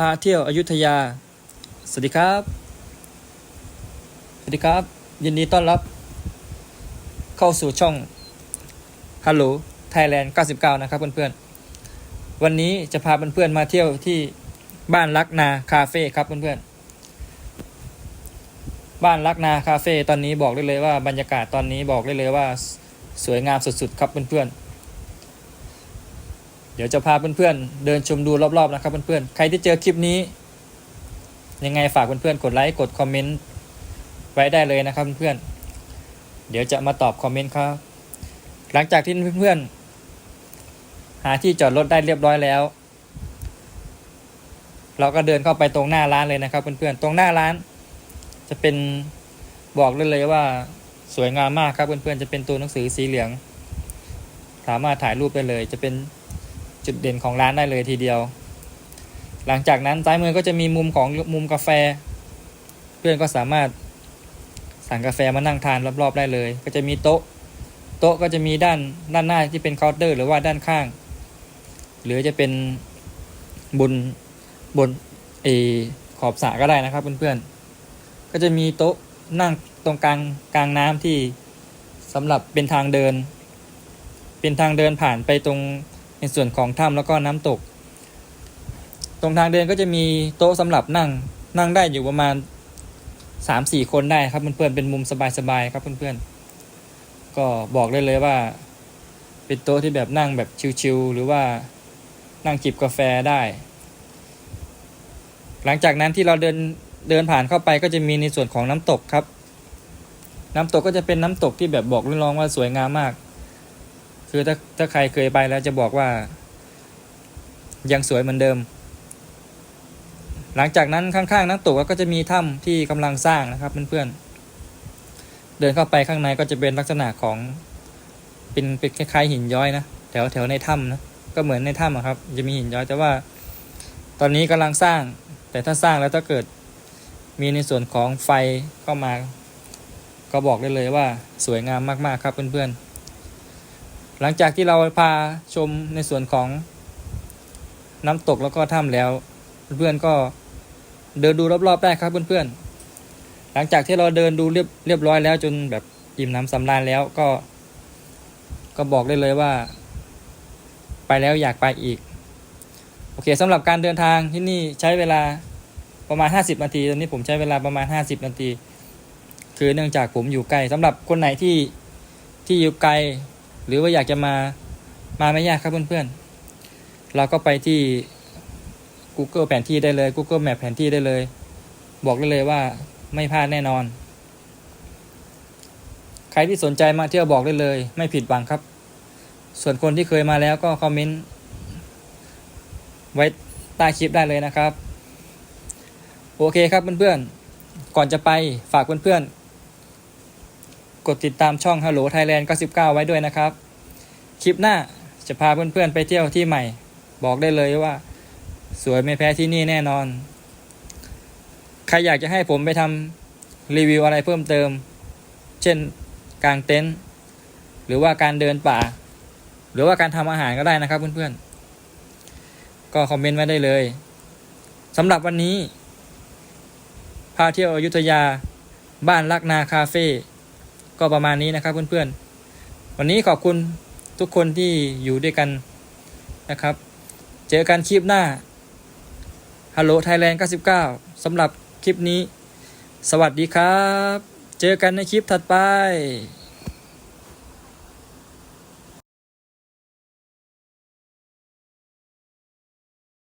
พาเที่ยวอยุธยา สวัสดีครับ สวัสดีครับ ยินดีต้อนรับ เข้าสู่ช่อง Hello Thailand 99 นะครับเพื่อนๆ วันนี้จะพาเพื่อนๆมาเที่ยวที่บ้านลักนาคาเฟ่ครับเพื่อนๆ บ้านลักนาคาเฟ่ตอนนี้บอกได้เลยว่าบรรยากาศตอนนี้บอกได้เลยว่าสวยงามสุดๆ ครับเพื่อนๆ เดี๋ยวจะพาเพื่อนๆเดินชมดูรอบๆนะครับเพื่อนๆ ใครที่เจอคลิปนี้ ยังไงฝากเพื่อนๆกดไลค์กดคอมเมนต์ไว้ได้เลยนะครับเพื่อนๆ เดี๋ยวจะมาตอบคอมเมนต์ครับ หลังจากที่เพื่อนๆ หาที่จอดรถได้เรียบร้อยแล้ว เราก็เดินเข้าไปตรงหน้าร้านเลยนะครับเพื่อนๆ ตรงหน้าร้าน จะเป็นบอกเลยเลยว่าสวยงามมากครับเพื่อนๆ จะเป็นตัวหนังสือสีเหลือง สามารถถ่ายรูปได้เลย จะเป็น จุดเด่นของร้านได้เลยทีเดียว หลังจากนั้นซ้ายมือก็จะมีมุมของมุมกาแฟ เพื่อนก็สามารถสั่งกาแฟมานั่งทานรอบๆได้เลย ก็จะมีโต๊ะ โต๊ะก็จะมีด้านด้านหน้าที่เป็นเคาน์เตอร์ หรือว่าด้านข้าง หรือจะเป็นบนบนเอขอบสระก็ได้นะครับเพื่อนๆ ก็จะมีโต๊ะนั่งตรงกลางกลางน้ำที่สำหรับเป็นทางเดิน เป็นทางเดินผ่านไปตรง ในส่วนของถ้ำแล้วก็น้ำตก ตรงทางเดินก็จะมีโต๊ะสำหรับนั่งนั่งได้อยู่ประมาณสามสี่คนได้ครับเพื่อนๆเป็นมุมสบายๆครับเพื่อนๆก็บอกได้เลยว่า เป็นโต๊ะที่แบบนั่งแบบชิลๆหรือว่านั่งจิบกาแฟได้ หลังจากนั้นที่เราเดินเดินผ่านเข้าไปก็จะมีในส่วนของน้ำตกครับ น้ำตกก็จะเป็นน้ำตกที่แบบบอกเรื่องว่าสวยงามมาก คือถ้าถ้าใครเคยไปแล้วจะบอกว่า ยังสวยเหมือนเดิม หลังจากนั้นข้างๆน้ำตกก็จะมีถ้ำที่กำลังสร้างนะครับเพื่อนๆเดินเข้าไปข้างในก็จะเป็นลักษณะของเป็นเป็นคล้ายๆหินย้อยนะแถวแถวในถ้ำนะก็เหมือนในถ้ำครับ จะมีหินย้อยแต่ว่า ตอนนี้กำลังสร้าง แต่ถ้าสร้างแล้วถ้าเกิดมีในส่วนของไฟเข้ามา ก็บอกได้เลยว่าสวยงามมากๆครับเพื่อนๆ หลังจากที่เราพาชมในส่วนของน้ำตกแล้วก็ถ้ำแล้ว เพื่อนก็เดินดูรอบๆได้ครับเพื่อนๆ หลังจากที่เราเดินดูเรียบเรียบร้อยแล้วจนแบบอิ่มน้ำสำราญแล้วก็ ก็บอกได้เลยว่า ไปแล้วอยากไปอีก โอเคสำหรับการเดินทางที่นี่ใช้เวลาประมาณ 50 นาที ตอนนี้ผมใช้เวลาประมาณ 50 นาที คือเนื่องจากผมอยู่ไกลสำหรับคนไหนที่ที่อยู่ไกล หรือว่าอยากจะมามาไม่ยากครับเพื่อนๆ เราก็ไปที่ Google แผนที่ได้เลย Google Map แผนที่ได้เลย บอกได้เลยว่าไม่พลาดแน่นอน ใครที่สนใจมาเที่ยวบอกได้เลย ไม่ผิดหวังครับ ส่วนคนที่เคยมาแล้วก็คอมเมนต์ไว้ใต้คลิปได้เลยนะครับ โอเคครับเพื่อนๆ ก่อนจะไปฝากเพื่อนๆ กดติดตามช่อง Hello Thailand 99 ไว้ด้วยนะครับ คลิปหน้าจะพาเพื่อนๆไปเที่ยวที่ใหม่ บอกได้เลยว่า สวยไม่แพ้ที่นี่แน่นอน ใครอยากจะให้ผมไปทำรีวิวอะไรเพิ่มเติม เช่นกางเต็นท์หรือว่าการเดินป่า หรือว่าการทำอาหารก็ได้นะครับเพื่อนๆ ก็คอมเมนต์ไว้ได้เลยสำหรับวันนี้ พาเที่ยวอยุธยา บ้านลักนาคาเฟ่ ก็ประมาณนี้นะครับเพื่อนๆ วันนี้ขอบคุณทุกคนที่อยู่ด้วยกันนะครับ เจอกันคลิปหน้าฮัลโหลไทยแลนด์99สำหรับคลิปนี้ สวัสดีครับ เจอกันในคลิปถัดไป